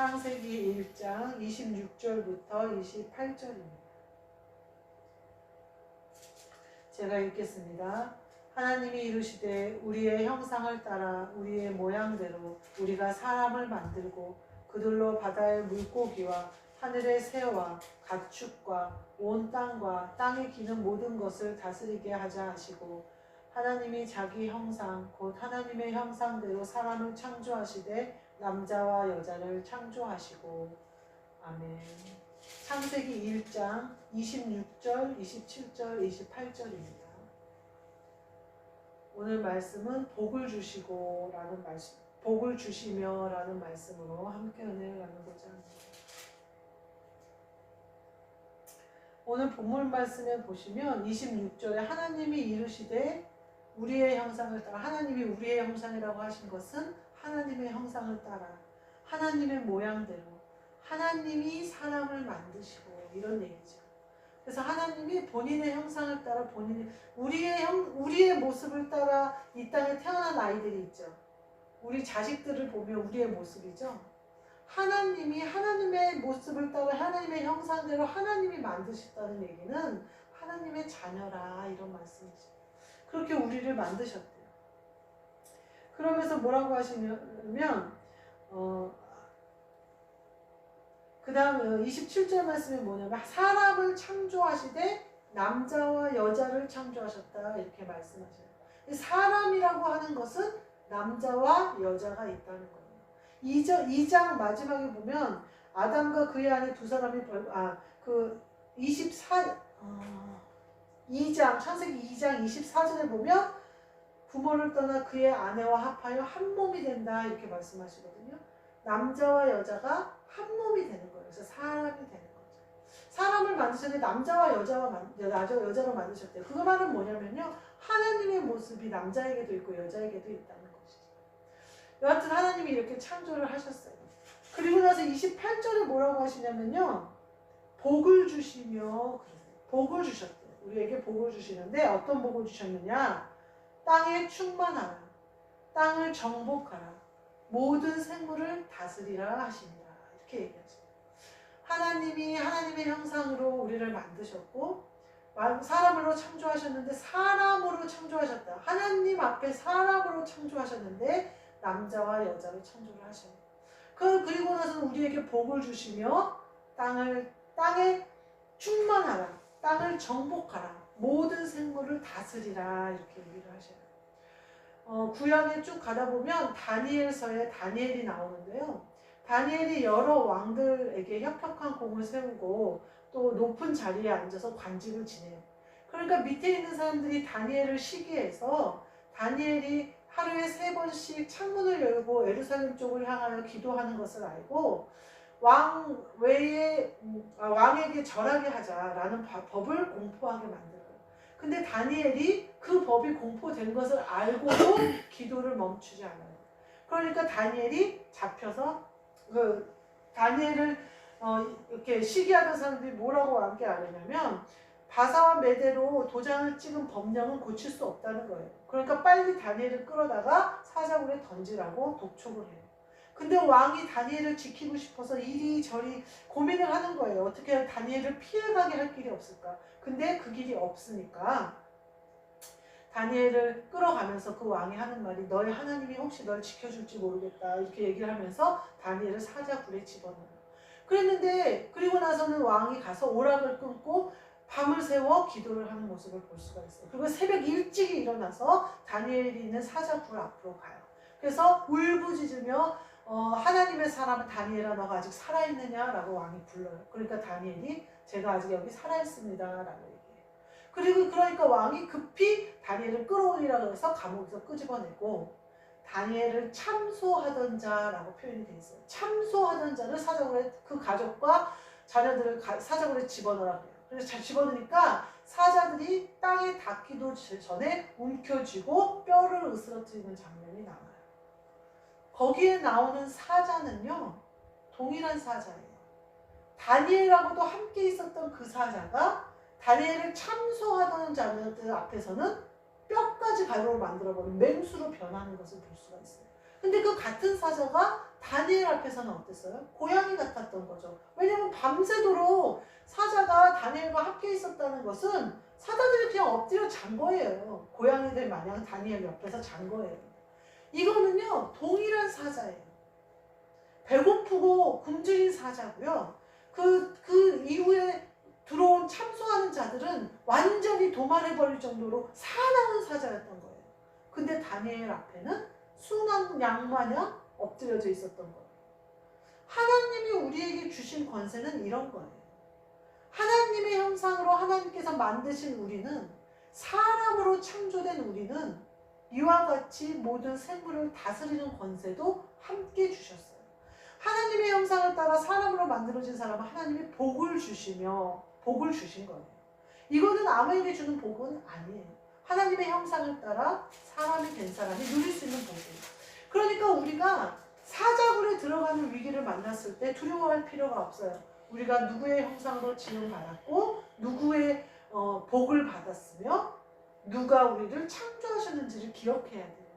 창세기 1장 26절부터 28절입니다. 제가 읽겠습니다. 하나님이 이르시되 우리의 형상을 따라 우리의 모양대로 우리가 사람을 만들고 그들로 바다의 물고기와 하늘의 새와 가축과 온 땅과 땅에 기는 모든 것을 다스리게 하자 하시고 하나님이 자기 형상 곧 하나님의 형상대로 사람을 창조하시되 남자와 여자를 창조하시고 아멘. 창세기 1장 26절, 27절, 28절입니다. 오늘 말씀은 복을 주시고 라는 말씀, 복을 주시며 라는 말씀으로 함께 은혜를 나누고자 합니다. 오늘 본문 말씀에 보시면 26절에 하나님이 이르시되 우리의 형상을 따라 하나님이 우리의 형상이라고 하신 것은 하나님의 형상을 따라 하나님의 모양대로 하나님이 사람을 만드시고 이런 얘기죠. 그래서 하나님이 본인의 형상을 따라 본인의 우리의 형 우리의 모습을 따라 이 땅에 태어난 아이들이 있죠. 우리 자식들을 보면 우리의 모습이죠. 하나님이 하나님의 모습을 따라 하나님의 형상대로 하나님이 만드셨다는 얘기는 하나님의 자녀라 이런 말씀이죠. 그렇게 우리를 만드셨대요. 그러면서 뭐라고 하시냐면 어, 그 다음 27절 말씀이 뭐냐면 사람을 창조하시되 남자와 여자를 창조하셨다 이렇게 말씀하셔요. 사람이라고 하는 것은 남자와 여자가 있다는 거예요. 2장, 2장 마지막에 보면 아담과 그의 아내 두 사람이 벌, 아, 그 24, 어, 2장, 창세기 2장 24절에 보면 부모를 떠나 그의 아내와 합하여 한 몸이 된다 이렇게 말씀하시거든요. 남자와 여자가 한 몸이 되는 거예요. 그래서 사람이 되는 거죠. 사람을 만드셨는데 남자와 여자와 만, 여자, 여자로 만드셨대요. 그 말은 뭐냐면요. 하나님의 모습이 남자에게도 있고 여자에게도 있다는 것이죠. 여하튼 하나님이 이렇게 창조를 하셨어요. 그리고 나서 28절에 뭐라고 하시냐면요. 복을 주시며 복을 주셨대요. 우리에게 복을 주시는데 어떤 복을 주셨느냐? 땅에 충만하라. 땅을 정복하라. 모든 생물을 다스리라 하십니다. 이렇게 얘기하죠. 하나님이 하나님의 형상으로 우리를 만드셨고 사람으로 창조하셨는데 사람으로 창조하셨다. 하나님 앞에 사람으로 창조하셨는데 남자와 여자로 창조를 하셔요. 그 그리고 나서 우리에게 복을 주시며 땅을 땅에 충만하라. 땅을 정복하라. 모든 생물을 다스리라 이렇게 얘기를 하셔요. 어, 구약에 쭉 가다 보면 다니엘서에 다니엘이 나오는데요. 다니엘이 여러 왕들에게 협력한 공을 세우고 또 높은 자리에 앉아서 관직을 지내요. 그러니까 밑에 있는 사람들이 다니엘을 시기해서 다니엘이 하루에 세 번씩 창문을 열고 예루살렘 쪽을 향하여 기도하는 것을 알고 왕 외에 아, 왕에게 절하게 하자라는 법을 공포하게 만들어요. 근데 다니엘이 그 법이 공포된 것을 알고도 기도를 멈추지 않아요. 그러니까 다니엘이 잡혀서 그 다니엘을 어, 이렇게 시기하던 사람들이 뭐라고 왕께 알았냐면 바사와 메대로 도장을 찍은 법령은 고칠 수 없다는 거예요. 그러니까 빨리 다니엘을 끌어다가 사자굴에 던지라고 독촉을 해요. 근데 왕이 다니엘을 지키고 싶어서 이리저리 고민을 하는 거예요. 어떻게 다니엘을 피해가게 할 길이 없을까? 근데 그 길이 없으니까 다니엘을 끌어가면서 그 왕이 하는 말이 너희 하나님이 혹시 널 지켜줄지 모르겠다 이렇게 얘기를 하면서 다니엘을 사자굴에 집어넣어요. 그랬는데 그리고 나서는 왕이 가서 오락을 끊고 밤을 새워 기도를 하는 모습을 볼 수가 있어요. 그리고 새벽 일찍 일어나서 다니엘이 있는 사자굴 앞으로 가요. 그래서 울부짖으며 어, 하나님의 사람 다니엘아 너가 아직 살아있느냐라고 왕이 불러요. 그러니까 다니엘이 제가 아직 여기 살아있습니다 라고 얘기해요. 그리고 그러니까 왕이 급히 다니엘을 끌어올리라고 해서 감옥에서 끄집어내고 다니엘을 참소하던 자라고 표현이 되어 있어요. 참소하던 자를 사자굴에 그 가족과 자녀들을 사자굴에 집어넣으라 그래요. 그래서 잘 집어넣으니까 사자들이 땅에 닿기도 전에 움켜쥐고 뼈를 으스러뜨리는 장면이 나와요. 거기에 나오는 사자는요, 동일한 사자예요. 다니엘하고도 함께 있었던 그 사자가 다니엘을 참소하던 자녀들 앞에서는 뼈까지 가루로 만들어버린 맹수로 변하는 것을 볼 수가 있어요. 근데 그 같은 사자가 다니엘 앞에서는 어땠어요? 고양이 같았던 거죠. 왜냐면 밤새도록 사자가 다니엘과 함께 있었다는 것은 사자들이 그냥 엎드려 잔 거예요. 고양이들 마냥 다니엘 옆에서 잔 거예요. 이거는요, 동일한 사자예요. 배고프고 굶주린 사자고요. 그, 그 이후에 들어온 참소하는 자들은 완전히 도말해버릴 정도로 사나운 사자였던 거예요. 근데 다니엘 앞에는 순한 양마냥 엎드려져 있었던 거예요. 하나님이 우리에게 주신 권세는 이런 거예요. 하나님의 형상으로 하나님께서 만드신 우리는 사람으로 창조된 우리는 이와 같이 모든 생물을 다스리는 권세도 함께 주셨어요. 하나님의 형상을 따라 사람으로 만들어진 사람은 하나님이 복을 주시며 복을 주신 거예요. 이거는 아무에게 주는 복은 아니에요. 하나님의 형상을 따라 사람이 된 사람이 누릴 수 있는 복이에요. 그러니까 우리가 사자굴에 들어가는 위기를 만났을 때 두려워할 필요가 없어요. 우리가 누구의 형상으로 지음받았고 누구의 어, 복을 받았으며 누가 우리를 창조하셨는지를 기억해야 돼요.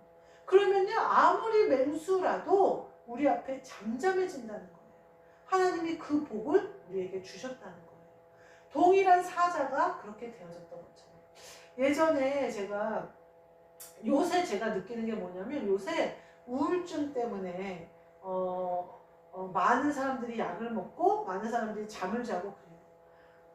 그러면요 아무리 맹수라도 우리 앞에 잠잠해진다는 거예요. 하나님이 그 복을 우리에게 주셨다는 거예요. 동일한 사자가 그렇게 되어졌던 거죠. 예전에 제가 요새 제가 느끼는 게 뭐냐면 요새 우울증 때문에 어, 어, 많은 사람들이 약을 먹고 많은 사람들이 잠을 자고 그래요.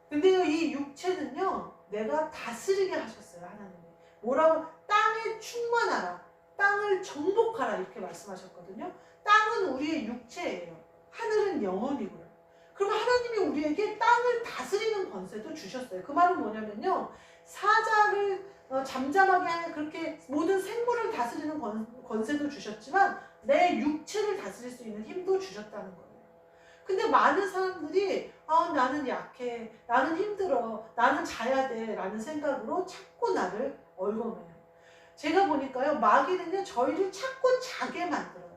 근데요 이 육체는요 내가 다스리게 하셨어요 하나님이. 뭐라고 땅에 충만하라, 땅을 정복하라 이렇게 말씀하셨거든요. 땅 은 우리의 육체예요. 하늘은 영혼이고요. 그럼 하나님이 우리에게 땅을 다스리는 권세도 주셨어요. 그 말은 뭐냐면요. 사자를 어, 잠잠하게 하는 그렇게 모든 생물을 다스리는 권, 권세도 주셨지만 내 육체를 다스릴 수 있는 힘도 주셨다는 거예요. 근데 많은 사람들이 아 나는 약해, 나는 힘들어, 나는 자야 돼 라는 생각으로 자꾸 나를 얼거매요. 제가 보니까요 마귀는요 저희를 자꾸 자게 만들어요.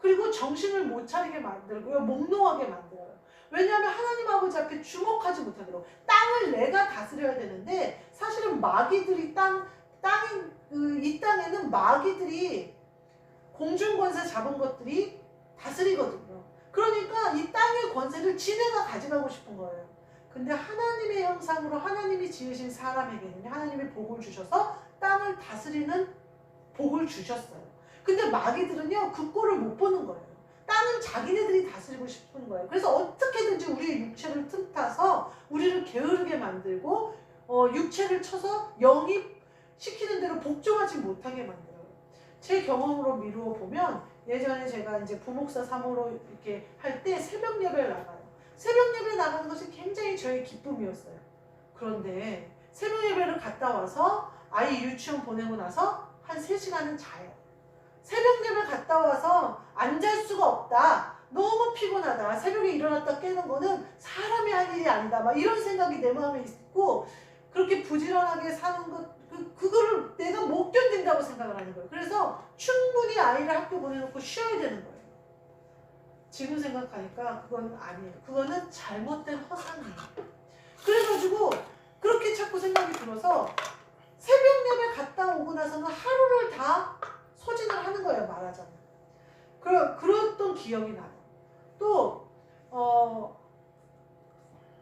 그리고 정신을 못 차리게 만들고요 몽롱하게 만들어요. 왜냐하면 하나님 아버지 앞에 주목하지 못하도록 땅을 내가 다스려야 되는데 사실은 마귀들이 땅 땅이 그, 이 땅에는 마귀들이 공중 권세 잡은 것들이 다스리거든요. 그러니까 이 땅의 권세를 지네가 가져가고 싶은 거예요. 근데 하나님의 형상으로 하나님이 지으신 사람에게는 하나님의 복을 주셔서 땅을 다스리는 복을 주셨어요. 근데 마귀들은요 그 꼴을 못 보는 거예요. 땅은 자기네들이 다스리고 싶은 거예요. 그래서 어떻게든지 우리의 육체를 틈타서 우리를 게으르게 만들고 어, 육체를 쳐서 영이 시키는 대로 복종하지 못하게 만들어요. 제 경험으로 미루어 보면 예전에 제가 이제 부목사 사모로 이렇게 할 때 새벽 예배를 나가요. 새벽 예배 나가는 것이 굉장히 저의 기쁨이었어요. 그런데 새벽 예배를 갔다 와서 아이 유치원 보내고 나서 한 3시간은 자요. 새벽 예배 갔다 와서 안 잘 수가 없다. 너무 피곤하다. 새벽에 일어났다 깨는 거는 사람이 할 일이 아니다. 막 이런 생각이 내 마음에 있고 그렇게 부지런하게 사는 것 그, 그거를 내가 못 견딘다고 생각을 하는 거예요. 그래서 충분히 아이를 학교 보내놓고 쉬어야 되는 거예요. 지금 생각하니까 그건 아니에요. 그거는 잘못된 허상이에요. 그래가지고 그렇게 자꾸 생각이 들어서 새벽 예배 갔다 오고 나서는 하루를 다 소진을 하는 거예요. 말하자면. 그러, 그랬던 기억이 나요. 또, 어,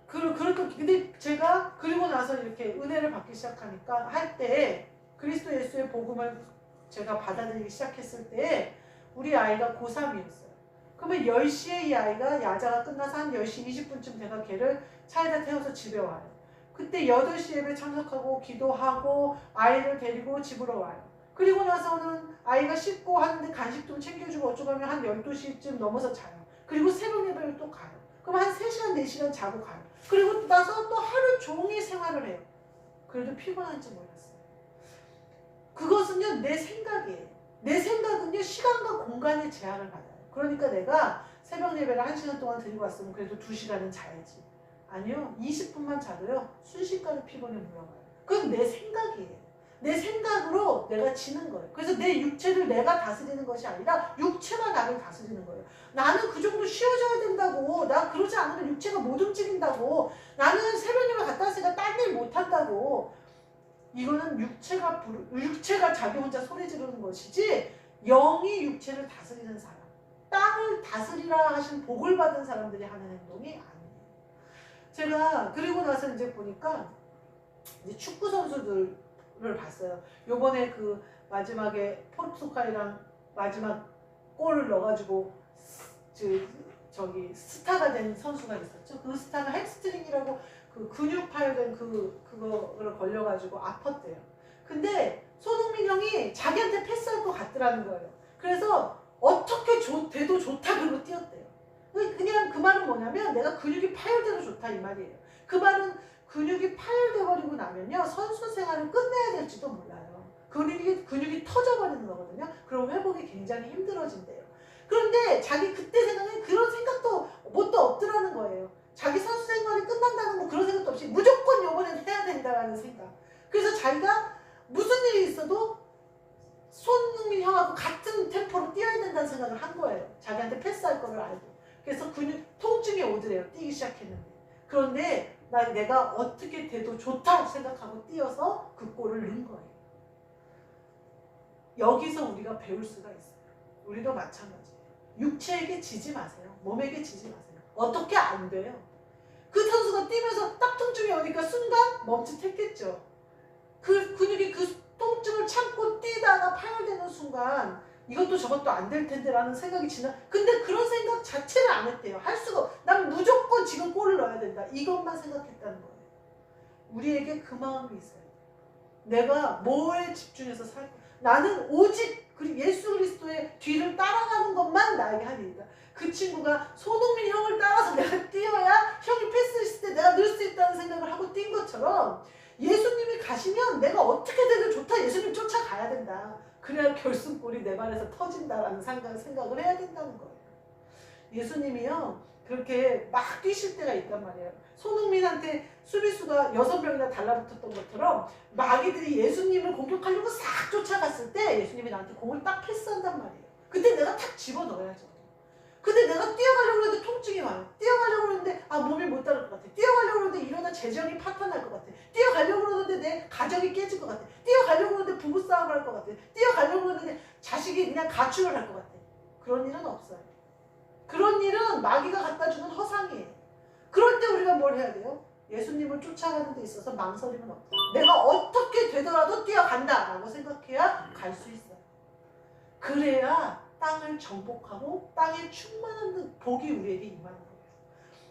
그, 그렇게, 근데 제가 그리고 나서 이렇게 은혜를 받기 시작하니까 할 때 그리스도 예수의 복음을 제가 받아들이기 시작했을 때 우리 아이가 고3이었어요. 그러면 10시에 이 아이가 야자가 끝나서 한 10시 20분쯤 제가 걔를 차에다 태워서 집에 와요. 그때 8시 예배 참석하고 기도하고 아이를 데리고 집으로 와요. 그리고 나서는 아이가 씻고 하는데 간식 좀 챙겨주고 어쩌고 하면 한 12시쯤 넘어서 자요. 그리고 새벽 예배를 또 가요. 그럼 한 3시간, 4시간 자고 가요. 그리고 나서 또 하루 종일 생활을 해요. 그래도 피곤한지 몰랐어요. 그것은요, 내 생각이에요. 내 생각은요, 시간과 공간의 제한을 받아요. 그러니까 내가 새벽 예배를 1시간 동안 드리고 왔으면 그래도 2시간은 자야지. 아니요, 20분만 자도요, 순식간에 피곤이 물어가요. 그건 내 생각이에요. 내 생각으로 내가 지는 거예요. 그래서 내 육체를 내가 다스리는 것이 아니라 육체가 나를 다스리는 거예요. 나는 그 정도 쉬어줘야 된다고. 나 그러지 않으면 육체가 못 움직인다고. 나는 새벽에만 갔다 왔으니까 딴일 못한다고. 이거는 육체가 부르, 육체가 자기 혼자 소리 지르는 것이지 영이 육체를 다스리는 사람, 땅을 다스리라 하신 복을 받은 사람들이 하는 행동이 아니에요. 제가 그리고 나서 이제 보니까 이제 축구 선수들 을 봤어요. 요번에 그 마지막에 포르투갈이랑 마지막 골을 넣어가지고 저, 저기 스타가 된 선수가 있었죠. 그 스타가 햄스트링이라고 그 근육 파열된 그 그거를 걸려가지고 아팠대요. 근데 손흥민 형이 자기한테 패스할 것 같더라는 거예요. 그래서 어떻게 좋, 돼도 좋다 그러고 뛰었대요. 그- 그냥 그 말은 뭐냐면 내가 근육이 파열돼도 좋다 이 말이에요. 그 말은 근육이 파열돼 버리고 나면요 선수 생활을 끝내야 될지도 몰라요. 근육이 근육이 터져버리는 거거든요. 그럼 회복이 굉장히 힘들어진대요. 그런데 자기 그때 생각에 그런 생각도 뭣도 없더라는 거예요. 자기 선수 생활이 끝난다는 뭐 그런 생각도 없이 무조건 요번엔 해야 된다라는 생각. 그래서 자기가 무슨 일이 있어도 손흥민 형하고 같은 템포로 뛰어야 된다는 생각을 한 거예요. 자기한테 패스할 거를 알고. 그래서 근육 통증이 오더래요. 뛰기 시작했는데. 그런데 나 내가 어떻게 돼도 좋다 생각하고 뛰어서 그 골을 넣은 거예요. 여기서 우리가 배울 수가 있어요. 우리도 마찬가지예요. 육체에게 지지 마세요. 몸에게 지지 마세요. 어떻게 안 돼요? 그 선수가 뛰면서 딱 통증이 오니까 순간 멈칫했겠죠. 그 근육이 그 통증을 참고 뛰다가 파열되는 순간 이것도 저것도 안 될 텐데라는 생각이 지나. 근데 그런 생각 자체를 안 했대요. 할 수가. 없- 난 무조건 지금 골을 넣어야 된다. 이것만 생각했다는 거예요. 우리에게 그 마음이 있어요. 내가 뭐에 집중해서 살. 나는 오직 그 예수 그리스도의 뒤를 따라가는 것만 나에게 할 일이다. 그 친구가 손흥민 형을 따라서 내가 뛰어야 형이 패스했을 때 내가 넣을 수 있다는 생각을 하고 뛴 것처럼 예수님이 가시면 내가 어떻게 되든 좋다. 예수님 쫓아가야 된다. 그래야 결승골이 내 발에서 터진다라는 생각, 생각을 해야 된다는 거예요. 예수님이요. 그렇게 막 뛰실 때가 있단 말이에요. 손흥민한테 수비수가 여섯 명이나 달라붙었던 것처럼 마귀들이 예수님을 공격하려고 싹 쫓아갔을 때 예수님이 나한테 공을 딱 패스한단 말이에요. 그때 내가 탁 집어넣어야죠. 근데 내가 뛰어가려고 했는데 통증이 와요. 뛰어가려고 했는데 아 몸이 못 따를 것 같아. 뛰어가려고 했는데 이러다 재정이 파탄날 것 같아. 뛰어가려고 그러는데 내 가정이 깨질 것 같아. 뛰어가려고 그러는데 부부싸움을 할 것 같아. 뛰어가려고 그러는데 자식이 그냥 가출을 할 것 같아. 그런 일은 없어요. 그런 일은 마귀가 갖다 주는 허상이에요. 그럴 때 우리가 뭘 해야 돼요? 예수님을 쫓아가는 데 있어서 망설임은 없다. 내가 어떻게 되더라도 뛰어간다라고 생각해야 갈 수 있어요. 그래야 땅을 정복하고 땅에 충만한 복이 우리에게 임하는 거예요.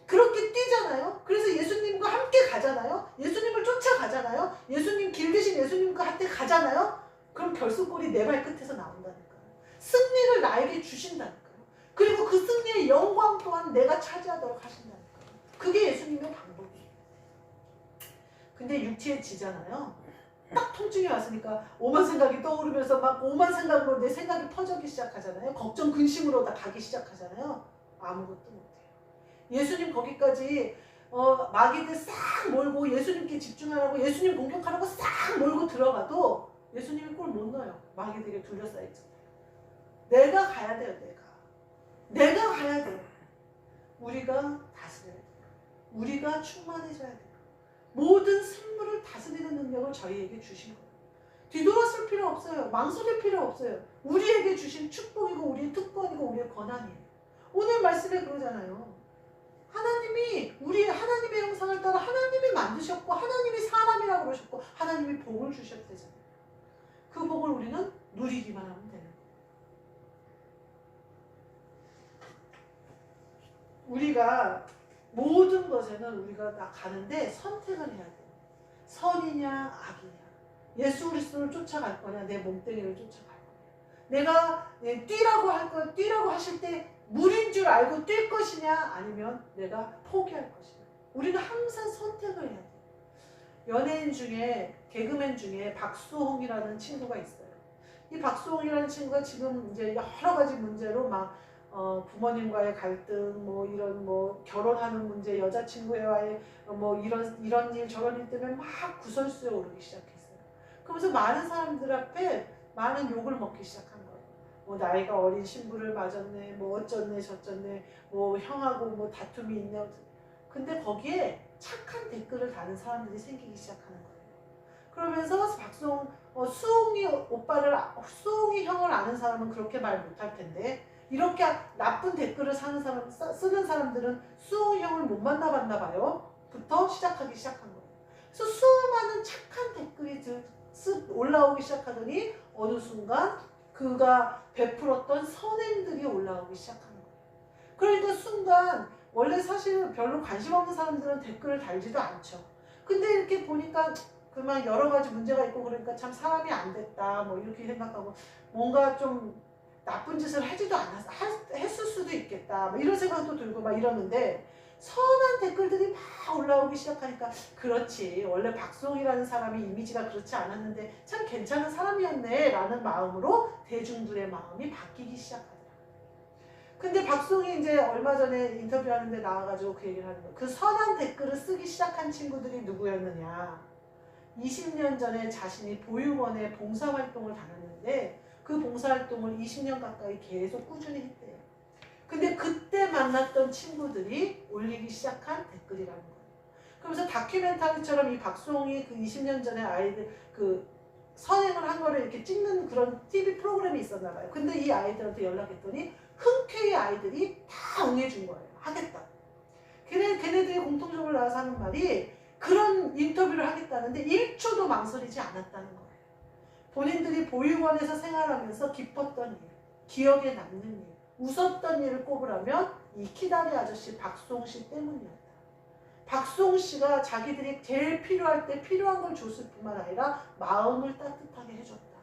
그렇게 뛰잖아요. 그래서 예수님과 함께 가잖아요. 예수님을 쫓아가잖아요. 예수님 길 대신 예수님과 함께 가잖아요. 그럼 결승골이 내 발끝에서 나온다니까요. 승리를 나에게 주신다니까요. 그리고 그 승리의 영광 또한 내가 차지하도록 하신다니까요. 그게 예수님의 방법이에요. 근데 육체에 지잖아요. 딱 통증이 왔으니까 오만 생각이 떠오르면서 막 오만 생각으로 내 생각이 퍼져기 시작하잖아요. 걱정 근심으로 다 가기 시작하잖아요. 아무것도 못해요. 예수님 거기까지 어, 마귀들 싹 몰고 예수님께 집중하라고 예수님 공격하라고 싹 몰고 들어가도 예수님이 골못 넣어요. 마귀들이 둘러싸여 있잖아요. 내가 가야 돼요. 내가. 내가 가야 돼요. 우리가 다스려야 돼요. 우리가 충만해져야 돼요. 모든 생물을 다스리는 능력을 저희에게 주신 거예요. 뒤돌아설 필요 없어요. 망설일 필요 없어요. 우리에게 주신 축복이고 우리의 특권이고 우리의 권한이에요. 오늘 말씀에 그러잖아요. 하나님이 우리 하나님의 형상을 따라 하나님이 만드셨고 하나님이 사람이라고 그러셨고 하나님이 복을 주셨대잖아요. 그 복을 우리는 누리기만 하면 되는 거예요. 우리가 모든 것에는 우리가 다 가는데 선택을 해야 돼요. 선이냐 악이냐. 예수 그리스도를 쫓아갈 거냐 내 몸뚱이를 쫓아갈 거냐. 내가 예, 뛰라고 할 거, 뛰라고 하실 때 물인 줄 알고 뛸 것이냐 아니면 내가 포기할 것이냐. 우리는 항상 선택을 해야 돼요. 연예인 중에 개그맨 중에 박수홍이라는 친구가 있어요. 이 박수홍이라는 친구가 지금 이제 여러 가지 문제로 막 어, 부모님과의 갈등, 뭐 이런 뭐 결혼하는 문제, 여자친구와의 어, 뭐 이런 이런 일 저런 일 때문에 막 구설수에 오르기 시작했어요. 그러면서 많은 사람들 앞에 많은 욕을 먹기 시작한 거예요. 뭐 나이가 어린 신부를 맞았네, 뭐 어쩌네 저쩌네, 뭐 형하고 뭐 다툼이 있네. 근데 거기에 착한 댓글을 다는 사람들이 생기기 시작하는 거예요. 그러면서 박수홍 어, 수홍이 오빠를 수홍이 형을 아는 사람은 그렇게 말 못할 텐데 이렇게 나쁜 댓글을 사는 사람 써- 쓰는 사람들은 수홍이 형을 못 만나봤나 봐요. 부터 시작하기 시작한 거예요. 그래서 수많은 착한 댓글이 들- 쓱 올라오기 시작하더니 어느 순간 그가 베풀었던 선행들이 올라오기 시작한 거예요. 그러니까 순간 원래 사실 별로 관심 없는 사람들은 댓글을 달지도 않죠. 근데 이렇게 보니까 그만 여러 가지 문제가 있고 그러니까 참 사람이 안 됐다 뭐 이렇게 생각하고 뭔가 좀 나쁜 짓을 하지도 않았 하- 했을 수도 있겠다. 뭐 이런 생각도 들고 막 이러는데 선한 댓글들이 막 올라오기 시작하니까 그렇지. 원래 박송이라는 사람이 이미지가 그렇지 않았는데 참 괜찮은 사람이었네 라는 마음으로 대중들의 마음이 바뀌기 시작하더라 근데 박송이 이제 얼마 전에 인터뷰하는데 나와가지고 그 얘기를 하는 거야 그 선한 댓글을 쓰기 시작한 친구들이 누구였느냐. 20년 전에 자신이 보육원에 봉사활동을 다녔는데 그 봉사활동을 20년 가까이 계속 꾸준히 했대요. 근데 그때 만났던 친구들이 올리기 시작한 댓글이라는 거예요. 그러면서 다큐멘터리처럼 이 박수홍이 그 20년 전에 아이들 그 선행을 한 거를 이렇게 찍는 그런 TV 프로그램이 있었나 봐요. 근데 이 아이들한테 연락했더니 흔쾌히 아이들이 다 응해준 거예요. 하겠다. 걔네, 걔네들이 공통적으로 나와서 하는 말이 그런 인터뷰를 하겠다는데 1초도 망설이지 않았다는 거예요. 본인들이 보육원에서 생활하면서 기뻤던 일, 기억에 남는 일, 웃었던 일을 꼽으라면 이 키다리 아저씨 박송 씨 때문이었다. 박송 씨가 자기들이 제일 필요할 때 필요한 걸 줬을 뿐만 아니라 마음을 따뜻하게 해줬다.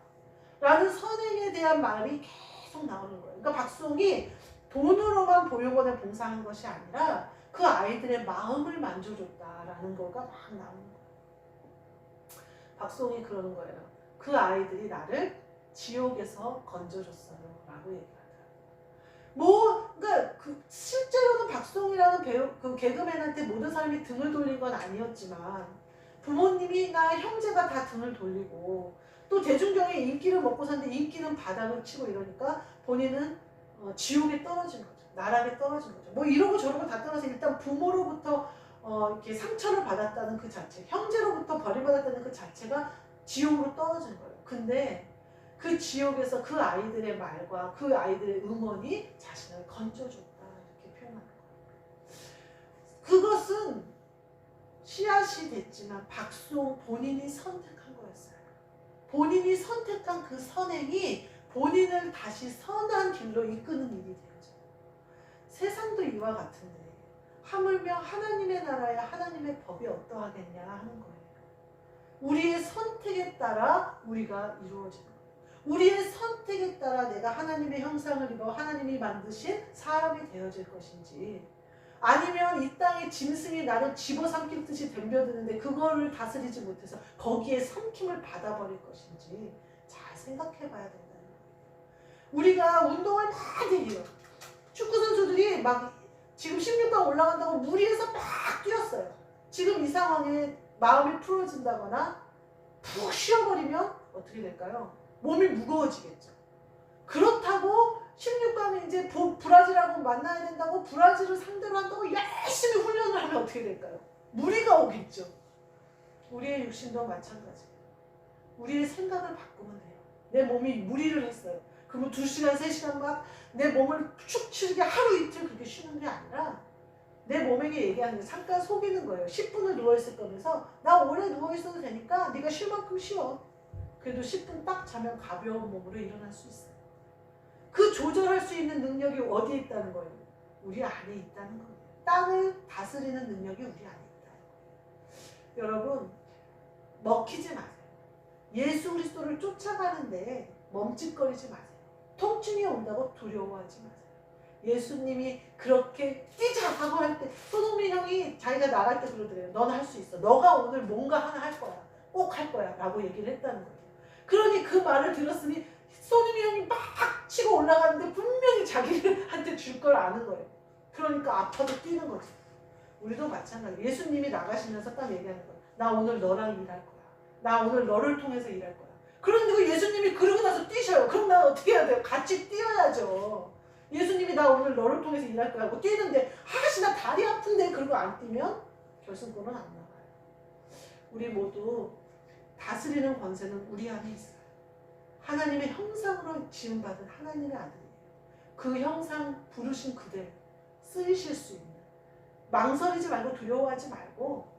라는 선행에 대한 말이 계속 나오는 거예요. 그러니까 박송이 돈으로만 보육원에 봉사한 것이 아니라 그 아이들의 마음을 만져줬다라는 거가 막 나오는 거예요. 박송이 그러는 거예요. 그 아이들이 나를 지옥에서 건져줬어요. 라고 얘기하더라고요. 뭐, 그러니까 그 실제로는 박송이라는 배우, 그 개그맨한테 모든 사람이 등을 돌린 건 아니었지만 부모님이나 형제가 다 등을 돌리고 또 대중경의 인기를 먹고 사는데 인기는 바닥을 치고 이러니까 본인은 어, 지옥에 떨어진 거죠. 나락에 떨어진 거죠. 뭐 이러고 저러고 다 떨어져 일단 부모로부터 어, 이렇게 상처를 받았다는 그 자체, 형제로부터 버림받았다는 그 자체가 지옥으로 떨어진 거예요. 근데 그 지옥에서 그 아이들의 말과 그 아이들의 응원이 자신을 건져줬다 이렇게 표현하는 거예요. 그것은 씨앗이 됐지만 박수홍 본인이 선택한 거였어요. 본인이 선택한 그 선행이 본인을 다시 선한 길로 이끄는 일이 되어져. 세상도 이와 같은데 하물며 하나님의 나라야 하나님의 법이 어떠하겠냐 하는 거예요. 우리의 선택에 따라 우리가 이루어지는 거예요. 우리의 선택에 따라 내가 하나님의 형상을 입어 하나님이 만드신 사람이 되어질 것인지 아니면 이 땅의 짐승이 나를 집어삼킬 듯이 덤벼드는데 그거를 다스리지 못해서 거기에 삼킴을 받아버릴 것인지 잘 생각해 봐야 된다는 거예요. 우리가 운동을 많이 해요. 축구 선수들이 막 지금 16강 올라간다고 무리해서 막 뛰었어요. 지금 이 상황에 마음이 풀어진다거나 푹 쉬어버리면 어떻게 될까요? 몸이 무거워지겠죠. 그렇다고 16강에 이제 부- 브라질하고 만나야 된다고 브라질을 상대로 한다고 열심히 훈련을 하면 어떻게 될까요? 무리가 오겠죠. 우리의 육신도 마찬가지예요. 우리의 생각을 바꾸면 돼요. 내 몸이 무리를 했어요. 그러면 2시간, 3시간 막 내 몸을 축 치르게 하루 이틀 그렇게 쉬는 게 아니라 내 몸에게 얘기하는 게 잠깐 속이는 거예요. 10분을 누워있을 거면서 나 오래 누워있어도 되니까 네가 쉴 만큼 쉬어. 그래도 10분 딱 자면 가벼운 몸으로 일어날 수 있어요. 그 조절할 수 있는 능력이 어디에 있다는 거예요? 우리 안에 있다는 거예요. 땅을 다스리는 능력이 우리 안에 있다는 거예요. 여러분 먹히지 마세요. 예수 그리스도를 쫓아가는데 멈칫거리지 마세요. 통증이 온다고 두려워하지 마세요. 예수님이 그렇게 뛰자 하고 할 때 손흥민 형이 자기가 나갈 때 그러더래요. 넌 할 수 있어. 너가 오늘 뭔가 하나 할 거야. 꼭 할 거야. 라고 얘기를 했다는 거예요. 그러니 그 말을 들었으니 손흥민 형이 막 치고 올라가는데 분명히 자기한테 줄 걸 아는 거예요. 그러니까 아파도 뛰는 거죠. 우리도 마찬가지. 예수님이 나가시면서 딱 얘기하는 거예요. 나 오늘 너랑 일할 거야. 나 오늘 너를 통해서 일할 거야. 그런데 그 예수님이 그러고 나서 뛰셔요. 그럼 난 어떻게 해야 돼요? 같이 뛰어야죠. 예수님이 나 오늘 너를 통해서 일할 거야 하고 뛰는데 아씨 나 다리 아픈데 그러고 안 뛰면 결승골은 안 나가요. 우리 모두 다스리는 권세는 우리 안에 있어요. 하나님의 형상으로 지음받은 하나님의 아들이에요. 그 형상 부르신 그대로 쓰이실 수 있는 망설이지 말고 두려워하지 말고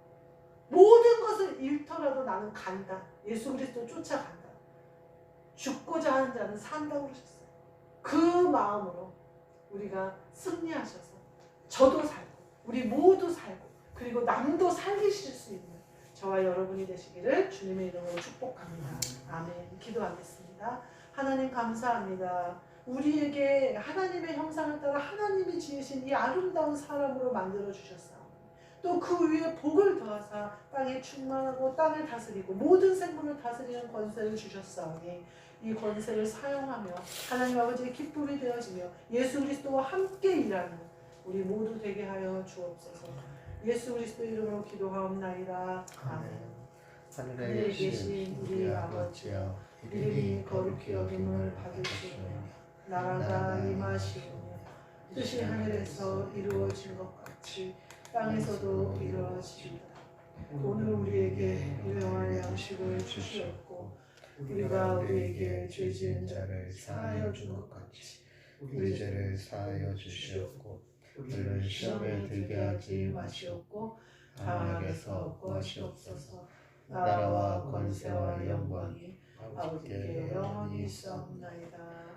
모든 것을 잃더라도 나는 간다. 예수 그리스도 쫓아간다. 죽고자 하는 자는 산다고 그러셨어요. 그 마음으로 우리가 승리하셔서 저도 살고 우리 모두 살고 그리고 남도 살리실 수 있는 저와 여러분이 되시기를 주님의 이름으로 축복합니다. 아멘. 기도하겠습니다. 하나님 감사합니다. 우리에게 하나님의 형상을 따라 하나님이 지으신 이 아름다운 사람으로 만들어 주셨사오니 또그 위에 복을 더하사 땅에 충만하고 땅을 다스리고 모든 생물을 다스리는 권세를 주셨사오니 이 권세를 사용하며 하나님 아버지의 기쁨이 되어지며 예수 그리스도와 함께 일하는 우리 모두 되게 하여 주옵소서. 예수 그리스도 이름으로 기도하옵나이다. 아멘. 하늘에 계신 우리 아버지여 이름이 거룩히 여김을 받으시오며 나라가 임하시오며 뜻이 하늘에서 이루어진 것 같이 땅에서도 이루어지이다. 오늘 우리에게 일용할 양식을 주시옵고 우리가 우리에게 죄 지은 자를 사하여 준 것 같이 우리 죄를 사하여 주시옵고 우리를 시험에 들게 하지 마시옵고 당하게서 구하시옵소서 나라와 권세와 영광이 아버지께 영원히 있사옵나이다.